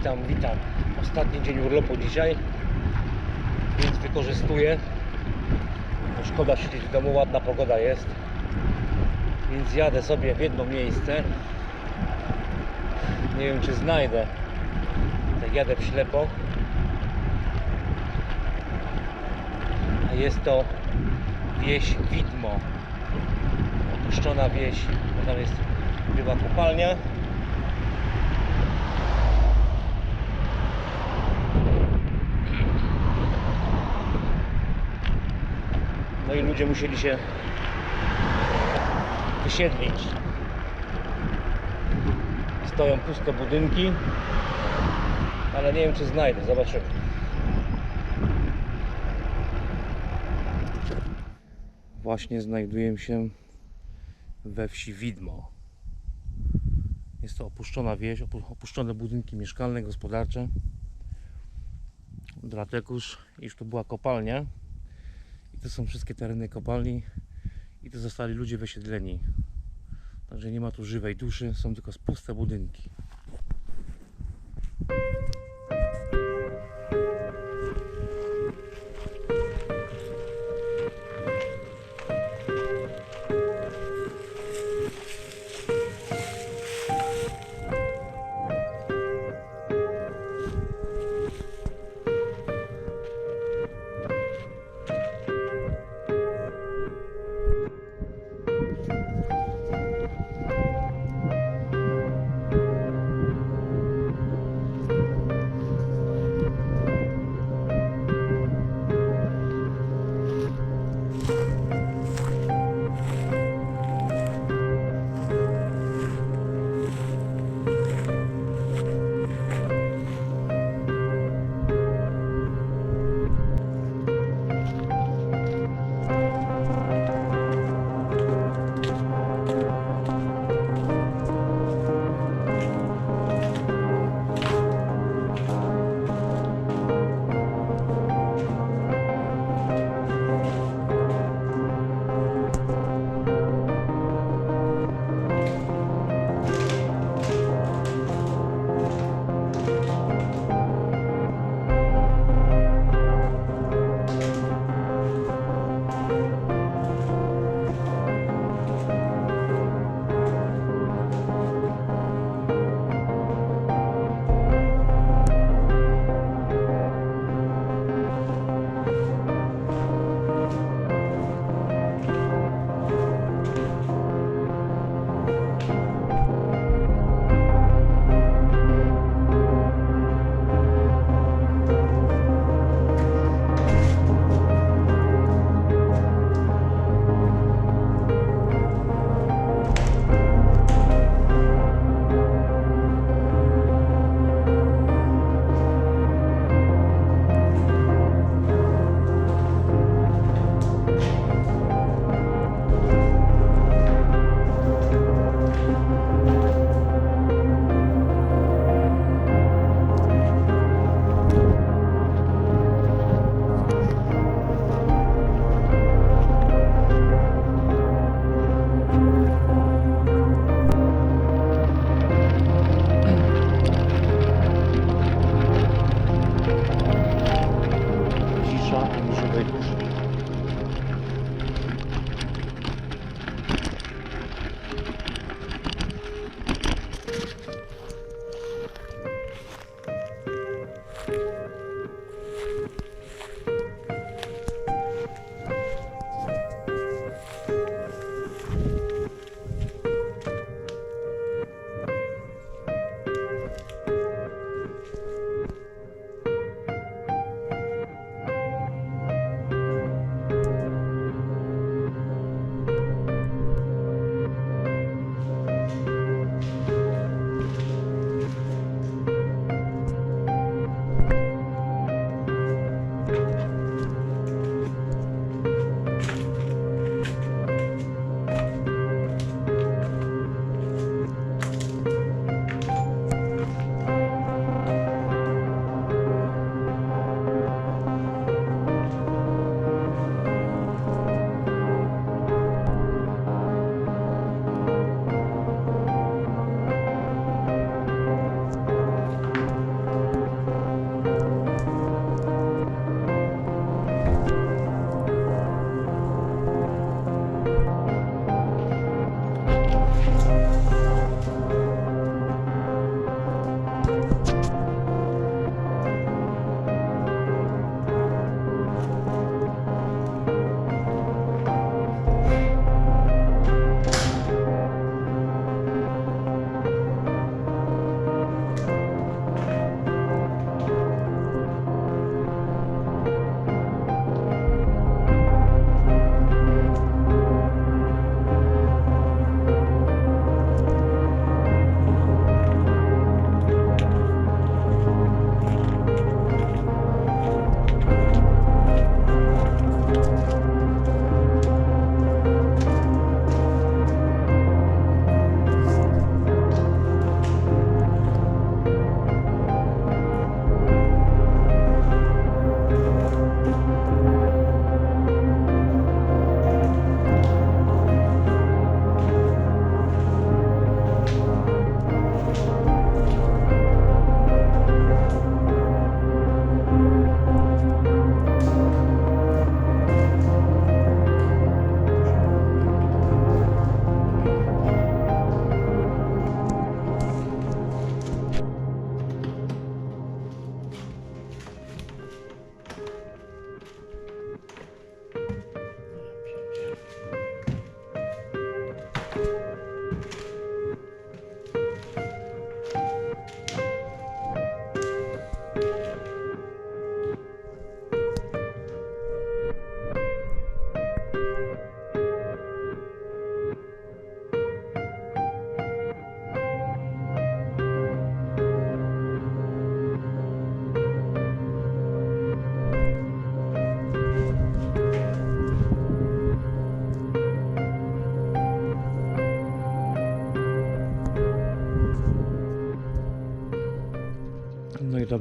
witam, witam. Ostatni dzień urlopu dzisiaj, więc wykorzystuję. Bo szkoda siedzieć w domu, ładna pogoda jest. Więc jadę sobie w jedno miejsce. Nie wiem czy znajdę. Tak jadę w ślepo. A jest to wieś Widmo. Opuszczona wieś. Tam jest była kopalnia. No i ludzie musieli się wysiedlić. Stoją puste budynki, ale nie wiem czy znajdę, zobaczymy. Właśnie znajduję się we wsi Widmo. Jest to opuszczona wieś, opu- opuszczone budynki mieszkalne, gospodarcze. Dlategoż, iż to była kopalnia to są wszystkie tereny kopalni i tu zostali ludzie wysiedleni. Także nie ma tu żywej duszy, są tylko puste budynki.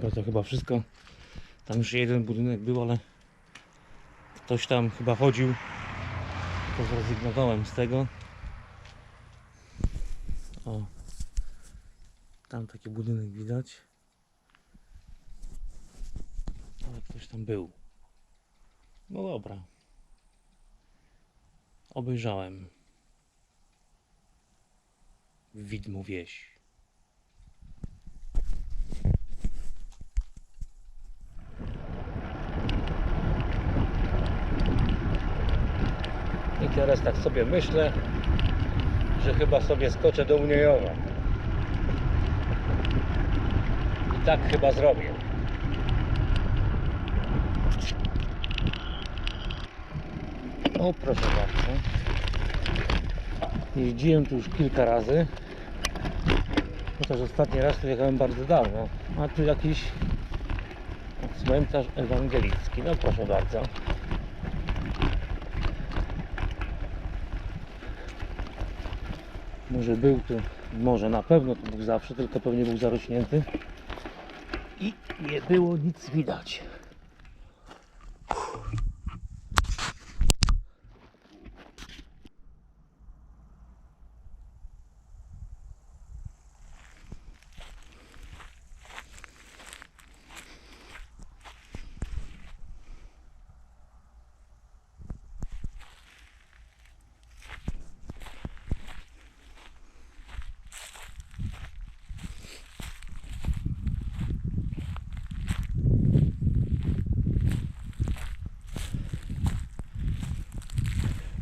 Dobra, to chyba wszystko. Tam już jeden budynek był, ale ktoś tam chyba chodził. To zrezygnowałem z tego. O. Tam taki budynek widać. Ale ktoś tam był. No dobra. Obejrzałem. Widmo wieś. I teraz tak sobie myślę, że chyba sobie skoczę do Uniejowa. I tak chyba zrobię. O, proszę bardzo. Jeździłem tu już kilka razy. Chociaż ostatni raz tu jechałem bardzo dawno. A tu jakiś cmentarz ewangelicki. No proszę bardzo. Może był tu, może na pewno tu był zawsze, tylko pewnie był zarośnięty. I nie było nic widać.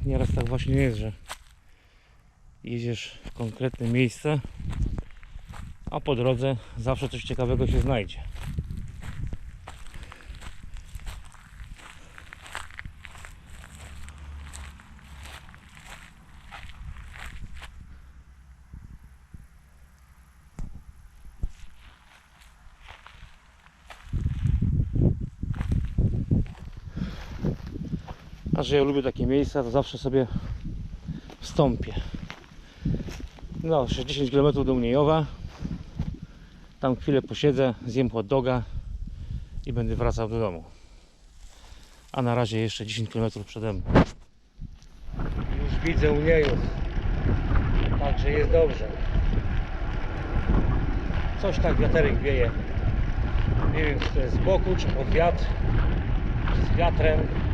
Nieraz tak właśnie jest, że jedziesz w konkretne miejsce, a po drodze zawsze coś ciekawego się znajdzie. A że ja lubię takie miejsca, to zawsze sobie wstąpię. No, jeszcze 10 km do Mniejowa. Tam chwilę posiedzę, zjem hot doga i będę wracał do domu. A na razie jeszcze 10 km przede mną. Już widzę Uniejów. Także jest dobrze. Coś tak wiaterek wieje. Nie wiem, czy to jest z boku, czy pod wiatr, czy z wiatrem.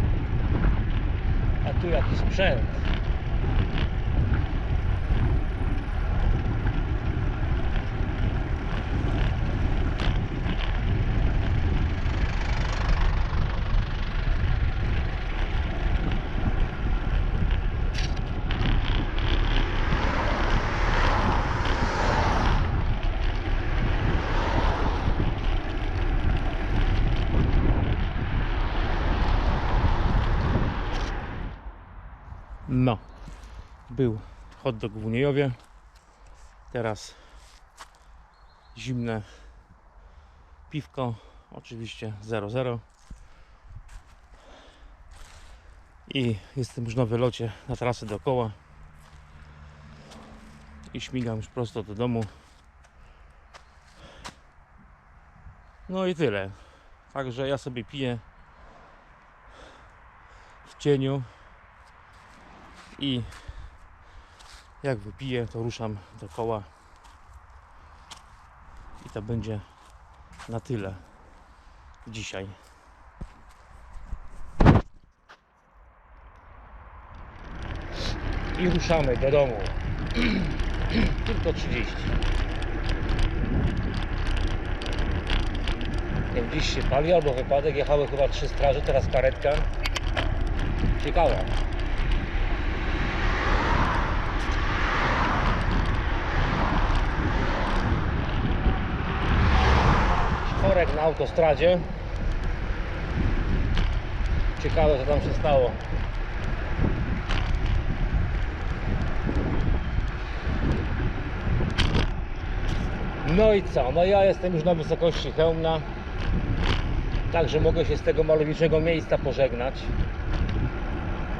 A tu jakiś sprzęt. No, był hot dog w Uniejowie. Teraz zimne piwko, oczywiście 00. I jestem już na wylocie na trasę dookoła. I śmigam już prosto do domu. No i tyle. Także ja sobie piję w cieniu i jak wypiję, to ruszam do koła i to będzie na tyle dzisiaj. I ruszamy do domu. Tylko 30. Nie wiem, dziś się pali albo wypadek. Jechały chyba trzy straże, teraz karetka. Ciekawe. Korek na autostradzie. Ciekawe co tam się stało. No i co? No ja jestem już na wysokości Chełmna. Także mogę się z tego malowniczego miejsca pożegnać.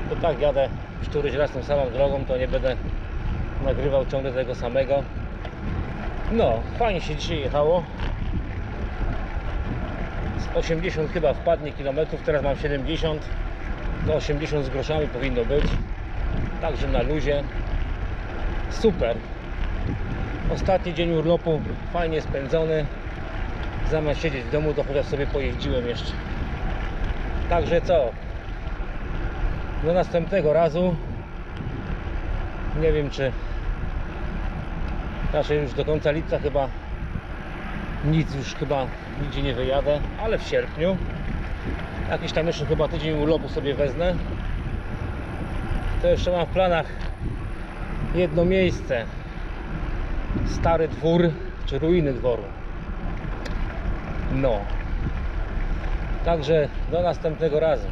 To tak jadę któryś raz tą samą drogą, to nie będę nagrywał ciągle tego samego. No, fajnie się dzisiaj jechało. 80 chyba wpadnie kilometrów, teraz mam 70. To 80 z groszami powinno być. Także na luzie. Super. Ostatni dzień urlopu fajnie spędzony. Zamiast siedzieć w domu, to chociaż sobie pojeździłem jeszcze. Także co? Do następnego razu. Nie wiem czy raczej już do końca lipca chyba nic już chyba nigdzie nie wyjadę, ale w sierpniu jakiś tam jeszcze chyba tydzień urlopu sobie wezmę. To jeszcze mam w planach jedno miejsce. Stary dwór czy ruiny dworu. No. Także do następnego razu.